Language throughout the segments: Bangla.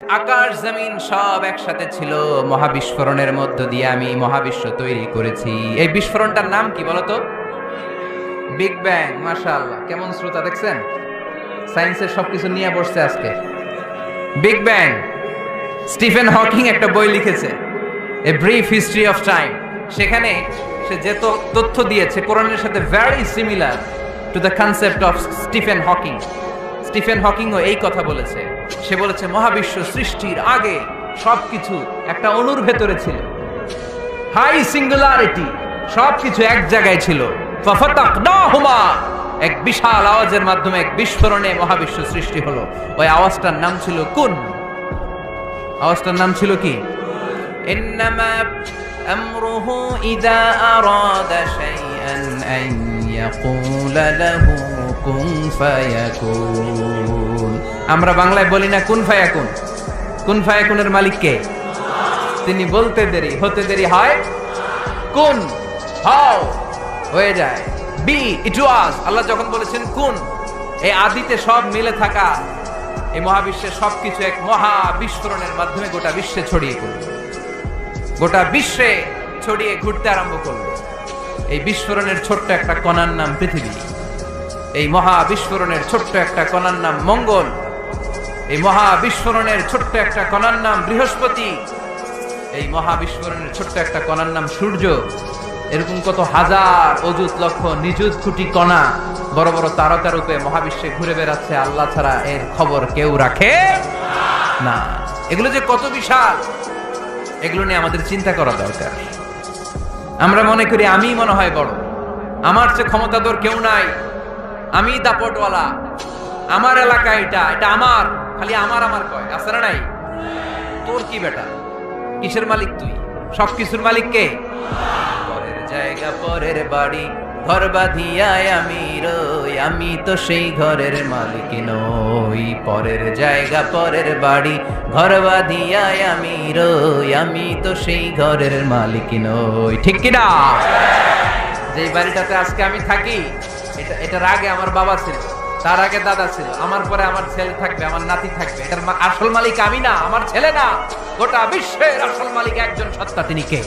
আকাশ, জমিন সব একসাথে ছিল। মহাবিস্ফোরণের মধ্য দিয়ে আমি মহাবিশ্ব তৈরি করেছি। এই বিস্ফোরণটার নাম কি বলতো? বিগ ব্যাং, মাশাআল্লাহ। কেমন শ্রোতা দেখছেন? সায়েন্সের সবকিছু নিয়ে বসছে আজকে। বিগ ব্যাং, স্টিফেন হকিং একটা বই লিখেছে। A brief history of time সেখানে সে যে তথ্য দিয়েছে, কোরআনের সাথে very similar to the concept of Stephen Hawking Stephen হকিংও এই কথা বলেছে। সে বলেছে, মহাবিশ্ব সৃষ্টির আগে সবকিছু একটা অনুর ভেতরে ছিল। হাই সিঙ্গুলারিটি, সবকিছু এক জায়গায় ছিল। এক বিশাল আওয়াজের মাধ্যমে এক বিস্ফোরণে মহাবিশ্ব সৃষ্টি হলো। ওই আওয়াজটার নাম ছিল কুন। আওয়াজটার নাম ছিল কি? ইদা আরাদা শাইআন আন ইয়াকুলা লাহু কুন ফায়াকুন আমরা বাংলায় বলি না কুন ফায়াকুন। কুন ফায়াকুনের মালিক কে? তিনি বলতে দেরি, হতে দেরি হয়? কুন, হাও, হয়ে যায়। বি ইট ওয়াজ আল্লাহ যখন বলেছেন কুন, এই আদিতে সব মিলে থাকা, এই মহাবিশ্বের সবকিছু এক মহা বিস্ফোরণের মাধ্যমে গোটা বিশ্বে ছড়িয়ে পড়ল। গোটা বিশ্বে ছড়িয়ে ঘুরতে আরম্ভ করল। এই বিস্ফোরণের ছোট্ট একটা কণার নাম পৃথিবী। এই মহা বিস্ফোরণের ছোট্ট একটা কণার নাম মঙ্গল। এই মহা বিস্ফোরণের ছোট্ট একটা কণার নাম বৃহস্পতি। এই মহা বিস্ফোরণের ছোট্ট একটা কণার নাম সূর্য। এরকম কত হাজার অযুত লক্ষ নিযুত কোটি কণা বড় বড় তারকা রূপে মহাবিশ্বে ঘুরে বেড়াচ্ছে আল্লাহ ছাড়া এর খবর কেউ রাখে না। এগুলো যে কত বিশাল, এগুলো নিয়ে আমাদের চিন্তা করা দরকার। আমরা মনে করি আমি মনে হয় বড়। আমার চেয়ে ক্ষমতাধর কেউ নাই। আমি দাপটওয়ালা। আমার এলাকা এটা এটা আমার। খালি আমার আমার কয়, আছে না নাই? তোর কি বেটা? কিসের মালিক তুই? সব কিছুর মালিক কে? পরের জায়গা, পরের বাড়ি। ঘর বাঁধিয়ায় আমি রই, আমি তো সেই ঘরের মালিক নই। পরের জায়গা, পরের বাড়ি, ঘর বাঁধিয়ায় আমি রই, আমি তো সেই ঘরের মালিক নই। ঠিক কিনা যেই বাড়িটাতে আজকে আমি থাকি, এটা, এটার আগে আমার বাবা ছিল, তার আগে দাদা ছিল, আমার পরে আমার ছেলে থাকবে, আমার নাতি থাকবে। এটার আসল মালিক আমি না, আমার ছেলে না। গোটা বিশ্বের আসল মালিক একজন সত্তা, তিনি কে?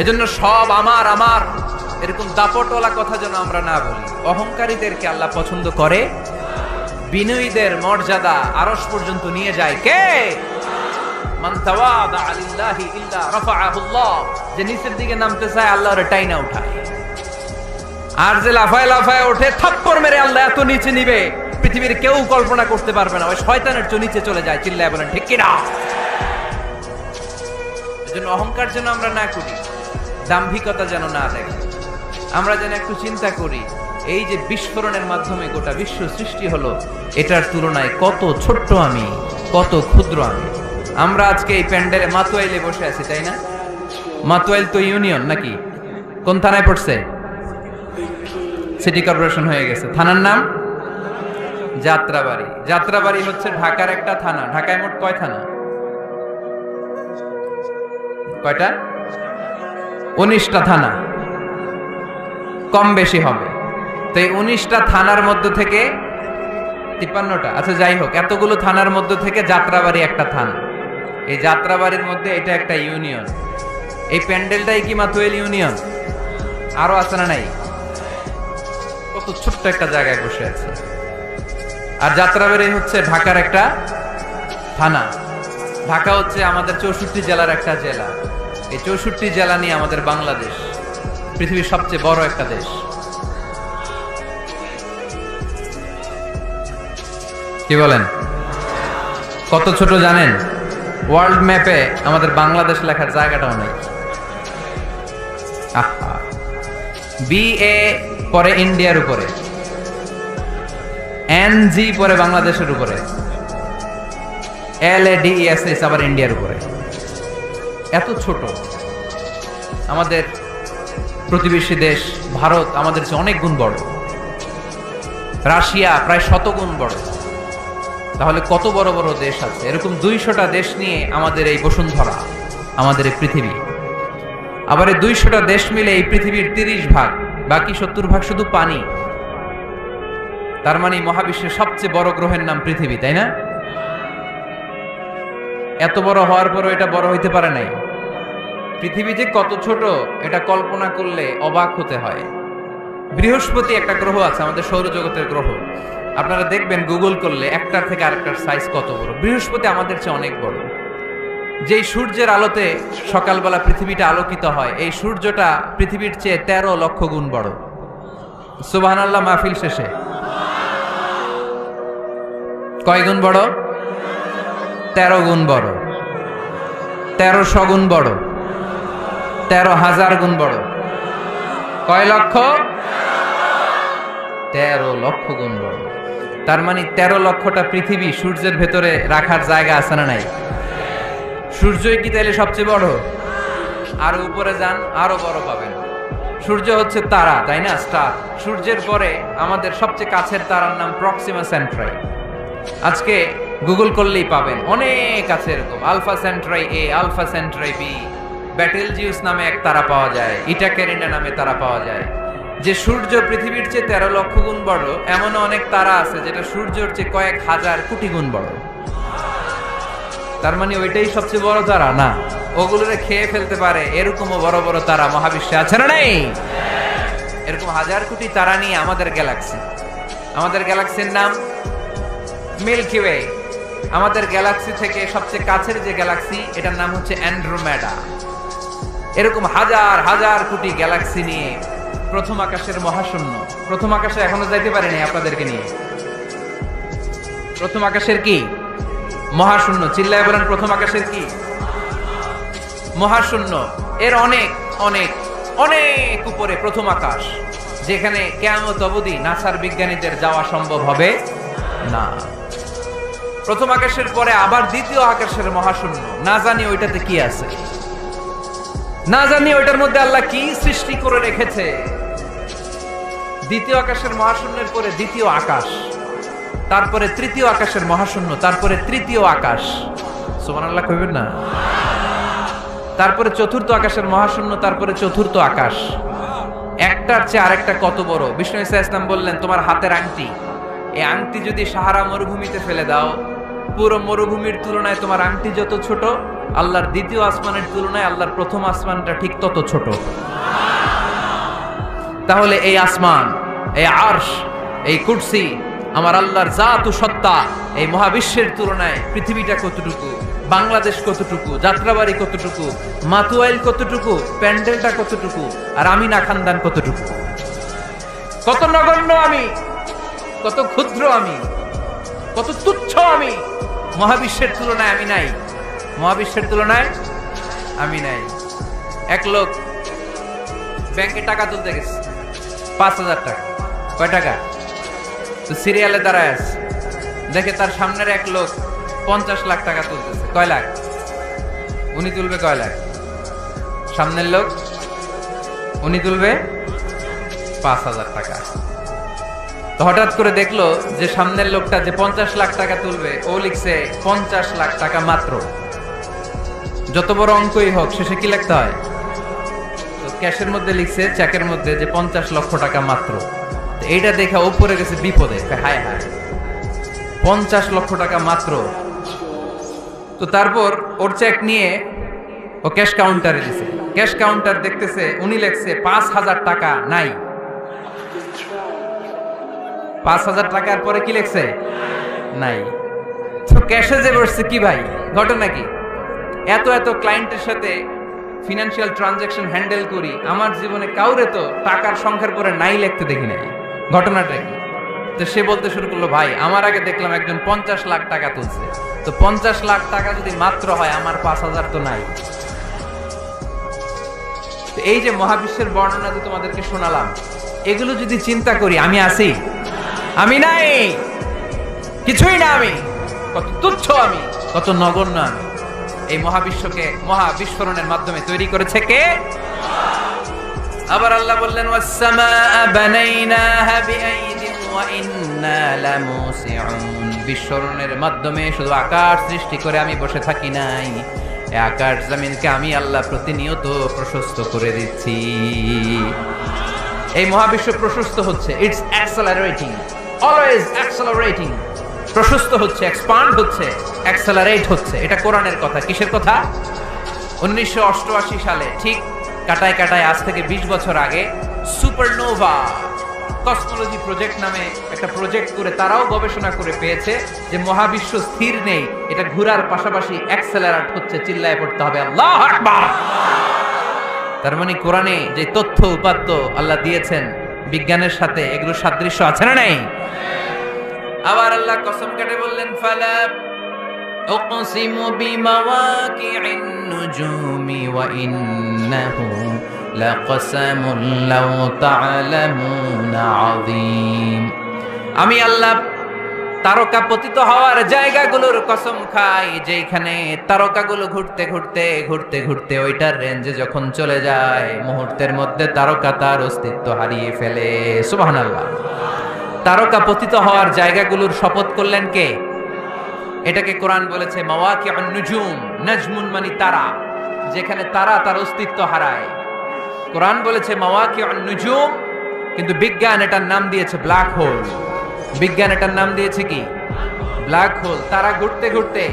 এজন্য সব আমার আমার। এরকম দাপটওয়ালা কথা যেন আমরা না বলি। অহংকারীদেরকে আল্লাহ পছন্দ করে। বিনয়ীদের মর্যাদা আরস পর্যন্ত নিয়ে যায়। কে? যে নিচের দিকে নামতে চায়, আল্লাহ টাইনা উঠায়। আর যে লাফায় লাফায় ওঠে, থাপ্পড় মেরে আল্লাহ এত নিচে নিবে। পৃথিবীর কেউ কল্পনা করতে পারবে না। ওই শয়তানের চেয়ে নিচে চলে যায়, চিল্লায় বলেন, ঠিক কিনা? এজন্য অহংকার যেন আমরা না করি। দাম্ভিকতা যেন না দেখি। আমরা যেন একটু চিন্তা করি, এই যে বিস্ফোরণের মাধ্যমে গোটা বিশ্ব সৃষ্টি হলো, এটার তুলনায় কত ছোট্ট আমি, কত ক্ষুদ্র আমি। আমরা আজকে এই প্যান্ডেলে মাতুয়াইলে বসে আছি, তাই না? মাতুয়াইল তো ইউনিয়ন নাকি? কোন থানায় পড়ছে? সিটি কর্পোরেশন হয়ে গেছে। থানার নাম? যাত্রাবাড়ি। যাত্রাবাড়ি হচ্ছে ঢাকার একটা থানা। ঢাকায় মোট কয় থানা? কয়টা? উনিশটা থানা কম বেশি হবে। তো এই উনিশটা থানার মধ্য থেকে তিপ্পান্নটা। আচ্ছা যাই হোক, এতগুলো থানার মধ্য থেকে যাত্রাবাড়ি একটা থানা। এই যাত্রাবাড়ির মধ্যে এটা একটা ইউনিয়ন। এই প্যান্ডেলটাই কি মাতুয়েল ইউনিয়ন? আরও আছে না নাই? কত ছোট্ট একটা জায়গায় বসে আছে। আর যাত্রাবাড়ি হচ্ছে ঢাকার একটা থানা। ঢাকা হচ্ছে আমাদের চৌষট্টি জেলার একটা জেলা। এই চৌষট্টি জেলা নিয়ে আমাদের বাংলাদেশ, পৃথিবীর সবচেয়ে বড় একটা দেশ। কি বলেন? কত ছোট জানেন? ওয়ার্ল্ড ম্যাপে আমাদের বাংলাদেশ লেখার জায়গাটাও নেই। আহা। বি এ পরে ইন্ডিয়ার উপরে। এন জি পরে বাংলাদেশের উপরে। L A D S S আবার ইন্ডিয়ার উপরে। এত ছোট। আমাদের প্রতিবেশী দেশ, ভারত আমাদের চেয়ে অনেক গুণ বড়। রাশিয়া প্রায় শত গুণ বড়। তাহলে কত বড় বড় দেশ আছে? এরকম দুইশোটা দেশ নিয়ে আমাদের এই বসুন্ধরা, আমাদের এই পৃথিবী। আবার এই দুইশোটা দেশ মিলে এই পৃথিবীর তিরিশ ভাগ, বাকি সত্তর ভাগ শুধু পানি। তার মানে মহাবিশ্বের সবচেয়ে বড় গ্রহের নাম পৃথিবী, তাই না? এত বড় হওয়ার পরও এটা বড় হইতে পারে নাই। পৃথিবী যে কত ছোট, এটা কল্পনা করলে অবাক হতে হয়। বৃহস্পতি একটা গ্রহ আছে, আমাদের সৌরজগতের গ্রহ। আপনারা দেখবেন গুগল করলে একটার থেকে আরেকটার সাইজ কত বড়। বৃহস্পতি আমাদের চেয়ে অনেক বড়। যেই সূর্যের আলোতে সকালবেলা পৃথিবীটা আলোকিত হয়, এই সূর্যটা পৃথিবীর চেয়ে তেরো লক্ষ গুণ বড়। সুবাহ মাহফিল শেষে। কয় গুণ বড়? তেরো গুণ বড়। তেরো গুণ বড়। তেরো হাজার গুণ বড়। কয় লক্ষ? তেরো লক্ষ গুণ বড়। তার মানে তেরো লক্ষটা পৃথিবী সূর্যের ভেতরে রাখার জায়গা আছে না নাই? সূর্যই কি তাহলে সবচেয়ে বড়? আর উপরে যান, আরও বড় পাবেন। সূর্য হচ্ছে তারা, তাই না? স্টার। সূর্যের পরে আমাদের সবচেয়ে কাছের তারার নাম প্রক্সিমা সেন্ট্রাই আজকে গুগল করলেই পাবেন। অনেক আছে এরকম। Alpha Centauri A alpha Centauri B Betelgeuse নামে এক তারা পাওয়া যায় ইটা ক্যারিনা নামে তারা পাওয়া যায়। যে সূর্য পৃথিবীর চেয়ে তেরো লক্ষ গুণ বড় এমন অনেক তারা আছে যেটা সূর্যের চেয়ে কয়েক হাজার কোটি গুণ বড়। তার মানে ওইটাই সবচেয়ে বড় তারা? না। ওগুলোরে খেয়ে ফেলতে পারে এরকমও বড় বড় তারা মহাবিশ্বে আছে না নেই? এরকম হাজার কোটি তারা নিয়ে আমাদের গ্যালাক্সি আমাদের গ্যালাক্সির নাম মিল্কি ওয়ে আমাদের গ্যালাক্সি থেকে সবচেয়ে কাছের যে গ্যালাক্সি এটার নাম হচ্ছে অ্যান্ড্রোমেডা এরকম হাজার হাজার কোটি গ্যালাক্সি নিয়ে প্রথম আকাশের মহাশূন্য। প্রথম আকাশে এখনও যাইতে পারেনি আপনাদেরকে নিয়ে। প্রথম আকাশের কি? মহাশূন্য। চিল্লায় বলেন প্রথম আকাশের কি? মহাশূন্য। এর অনেক অনেক অনেক উপরে প্রথম আকাশ, যেখানে কেয়ামত অবধি নাসার বিজ্ঞানীদের যাওয়া সম্ভব হবে না। প্রথম আকাশের পরে আবার দ্বিতীয় আকাশের মহাশূন্য। না জানি ওইটাতে কি আছে। না জানি ওইটার মধ্যে আল্লাহ কি সৃষ্টি করে রেখেছে। দ্বিতীয় আকাশের মহাশূন্যের পরে দ্বিতীয় আকাশ, তারপরে তৃতীয় আকাশের মহাশূন্য, তারপরে তৃতীয় আকাশ। সোমান আল্লাহ কইবেন না? তারপরে চতুর্থ আকাশের মহাশূন্য, তারপরে চতুর্থ আকাশ। একটার চেয়ে আরেকটা কত বড়? বিষ্ণু ইসা ইসলাম বললেন, তোমার হাতের আংটি এই আংটি যদি সাহারা মরুভূমিতে ফেলে দাও, পুরো মরুভূমির তুলনায় তোমার আংটি যত ছোট, আল্লাহর দ্বিতীয় আসমানের তুলনায় আল্লাহর প্রথম আসমানটা ঠিক তত ছোট। তাহলে এই আসমান, এই আর্শ, এই কুরসি, আমার আল্লাহর জাত সত্তা, এই মহাবিশ্বের তুলনায় পৃথিবীটা কতটুকু, বাংলাদেশ কতটুকু, যাত্রাবাড়ি কতটুকু, মাতুয়াইল কতটুকু, প্যান্ডেলটা কতটুকু, আর আমি না খানদান কতটুকু? কত নগণ্য আমি কত ক্ষুদ্র আমি, কত তুচ্ছ আমি, মহাবিশ্বের তুলনায় আমি নাই। মহাবিশ্বের তুলনায় আমি নাই। এক লোক ব্যাংকে টাকা তুলতে গেছে, পাঁচ হাজার টাকা। কয় টাকা? তো সিরিয়ালে দাঁড়ায় আছে। দেখে তার সামনের এক লোক পঞ্চাশ লাখ টাকা তুলতেছে। কয় লাখ? উনি তুলবে কয় লাখ? সামনের লোক, উনি তুলবে পাঁচ হাজার টাকা। হঠাৎ করে দেখল যে সামনের লোকটা যে পঞ্চাশ লাখ টাকা তুলবে, ও লিখছে পঞ্চাশ লাখ টাকা মাত্র। যত বড় অঙ্কই হোক, শেষে কি লিখতে হয়? তো ক্যাশের মধ্যে লিখছে চেকের মধ্যে যে পঞ্চাশ লক্ষ টাকা মাত্র। এইটা দেখে উপরে গেছে বিপদে হায় হায়। পঞ্চাশ লক্ষ টাকা মাত্র। তো তারপর ওর চেক নিয়ে ও ক্যাশ কাউন্টারে দিছে। ক্যাশ কাউন্টার দেখতেছে, উনি লেখছে পাঁচ হাজার টাকা নাই। পাঁচ হাজার টাকার পরে কি লেখছে? নাই। তো ক্যাশে যে বসছে কি ভাই? ঘটনা কি? এত এত ক্লায়েন্টের সাথে ফিনান্সিয়াল ট্রানজাকশন হ্যান্ডেল করি, আমার জীবনে কাউরে তো টাকার সংখ্যার পরে নাই লিখতে দেখি নাই। ঘটনাটা কি? তো সে বলতে শুরু করল, ভাই, আমার আগে দেখলাম একজন পঞ্চাশ লাখ টাকা তুলছে। তো পঞ্চাশ লাখ টাকা যদি মাত্র হয়, আমার পাঁচ হাজার তো নাই। এই যে মহাবিশ্বের বর্ণনা যে তোমাদেরকে শোনালাম, এগুলো যদি চিন্তা করি, আমি আছি। আমি নাই। কিছুই না আমি। কত তুচ্ছ আমি। কত নগণ্য আমি। এই মহাবিশ্বকে মহাবিস্ফোরণের মাধ্যমে তৈরি করেছে কে? আবার আল্লাহ বললেন বিস্ফোরণের মাধ্যমে শুধু আকাশ সৃষ্টি করে আমি বসে থাকি নাই। আকাশ জমিনকে আমি আল্লাহ প্রতিনিয়ত প্রশস্ত করে দিচ্ছি। এই মহাবিশ্ব প্রশস্ত হচ্ছে। ইটস অ্যাক্সেলারেটিং অলওয়েজ অ্যাক্সেলারেটিং প্রশস্ত হচ্ছে এক্সপান্ড হচ্ছে অ্যাক্সেলারেট হচ্ছে। এটা কোরআনের কথা। কিসের কথা? উনিশশো অষ্টআশি সালে, ঠিক কাটায় কাটায় আজ থেকে বিশ বছর আগে, সুপারনোভা কসমোলজি প্রজেক্ট নামে একটা প্রজেক্ট করে তারাও গবেষণা করে পেয়েছে যে মহাবিশ্ব স্থির নেই, এটা ঘোরার পাশাপাশি অ্যাক্সেলারেট হচ্ছে, চিল্লায় পড়তে হবে। আল্লাহ তার মানে কোরআনে যে তথ্য, উপাত্ত আল্লাহ দিয়েছেন বিজ্ঞানের সাথে এগুলো সাদৃশ্য আছে না নাই আবার আল্লাহ কসম কেটে বললেন ফালা أقسم بمواقع النجوم وإنه لقسم لو تعلمون عظيم আমি আল্লাহ তারকা পতিত হওয়ার জায়গাগুলোর কসম খাই যেখানে তারকাগুলো ঘুরতে ঘুরতে ঘুরতে ঘুরতে ওইটার রেঞ্জে যখন চলে যায়, মুহূর্তের মধ্যে তারকা তার অস্তিত্ব হারিয়ে ফেলে। সুবহানাল্লাহ। তারকা পতিত হওয়ার জায়গাগুলোর শপথ করলেন কে? এটাকে কোরআন বলেছে মাওয়াকি নুজুম, নাজমুন মানি তারা, যেখানে তারা তার অস্তিত্ব হারায়। কোরআন বলেছে মাওয়াকি নুজুম, কিন্তু বিজ্ঞান এটার নাম দিয়েছে, ব্ল্যাক হোল। বিজ্ঞান এটার নাম দিয়েছে কি? Black hole. তারা ঘুরতে ঘুরতে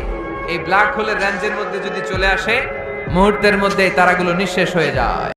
এই ব্ল্যাক হোলের রেঞ্জের মধ্যে যদি চলে আসে, মুহূর্তের মধ্যে তারাগুলো নিঃশেষ হয়ে যায়।